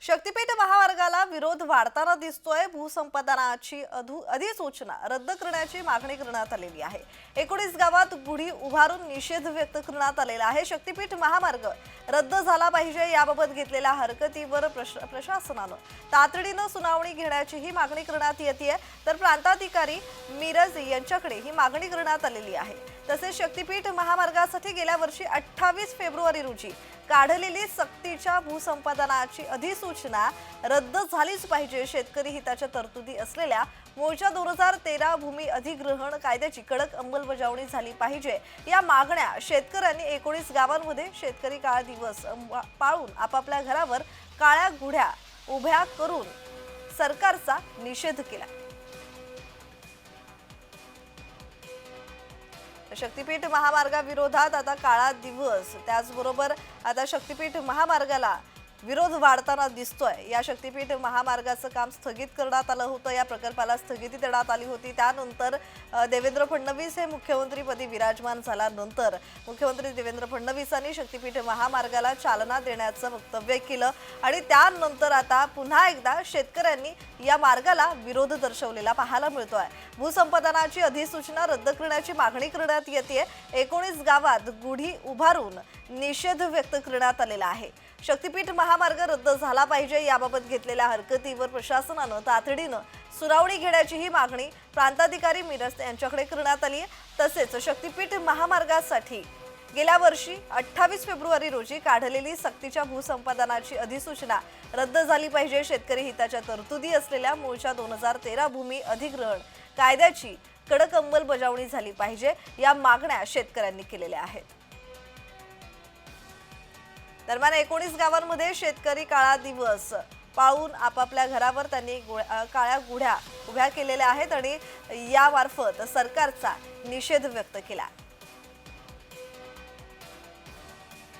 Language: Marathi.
शक्तीपीठ महामार्गाला विरोध वाढताना दिसतोय. भूसंपादनाची अधू अधिसूचना रद्द करण्याची मागणी करण्यात आलेली आहे. एकोणीस गावात गुढी उभारून निषेध व्यक्त करण्यात आलेला आहे. शक्तीपीठ महामार्ग रद्द झाला पाहिजे याबाबत घेतलेल्या हरकतीवर प्रश- प्रशासनानं तातडीनं सुनावणी घेण्याची ही मागणी करण्यात येते तर प्रांताधिकारी मिरज यांच्याकडे ही मागणी करण्यात आलेली आहे. तसेच शक्तीपीठ महामार्गासाठी गेल्या वर्षी अठ्ठावीस फेब्रुवारी रोजी काढलेली सक्तीच्या भूसंपादनाची अधिसूचना रद्द झालीच पाहिजे. शेतकरी हिताच्या तरतुदी असलेल्या मोर्चा दोन हजार तेरा भूमी अधिग्रहण कायद्याची कडक अंमलबजावणी झाली पाहिजे. या मागण्या शेतकऱ्यांनी एकोणीस गावांमध्ये शेतकरी काळ दिवस पाळून आपापल्या घरावर काळ्या गुढ्या उभ्या करून सरकारचा निषेध केला. शक्तीपीठ महामार्गाविरोधात आता काळा दिवस. त्याचबरोबर आता शक्तीपीठ महामार्गाला विरोध वाढताना दिसतोय. या शक्तीपीठ महामार्गाचं काम स्थगित करण्यात आलं होतं. या प्रकल्पाला स्थगिती देण्यात आली होती. त्यानंतर देवेंद्र फडणवीस हे मुख्यमंत्रीपदी विराजमान झाल्यानंतर मुख्यमंत्री देवेंद्र फडणवीसांनी शक्तीपीठ महामार्गाला चालना देण्याचं वक्तव्य केलं. आणि त्यानंतर आता पुन्हा एकदा शेतकऱ्यांनी या मार्गाला विरोध दर्शवलेला पाहायला मिळतो आहे भूसंपादनाची अधिसूचना रद्द करण्याची मागणी करण्यात येते एकोणीस गावात गुढी उभारून निषेध व्यक्त करण्यात आलेला आहे. शक्तीपीठ महामार्ग रद्द झाला पाहिजे याबाबत घेतलेल्या हरकतीवर प्रशासनानं तातडीनं सुनावणी घेण्याची ही मागणी प्रांताधिकारी मिरज यांच्याकडे करण्यात आली आहे तसेच शक्तीपीठ महामार्गासाठी गेल्या वर्षी अठ्ठावीस फेब्रुवारी रोजी काढलेली सक्तीच्या भूसंपादनाची अधिसूचना रद्द झाली पाहिजे शेतकरी हिताच्या तरतुदी असलेल्या मूळच्या दोन हजार तेरा भूमी अधिग्रहण कायद्याची कडक अंमलबजावणी झाली पाहिजे या मागण्या शेतकऱ्यांनी केलेल्या आहेत. दरम्यान एकोणीस गावांमध्ये शेतकरी काळा दिवस. पाळून आपापल्या घरावर त्यांनी काळ्या गुढ्या उभ्या केलेल्या आहेत आणि यामार्फत सरकारचा निषेध व्यक्त केला.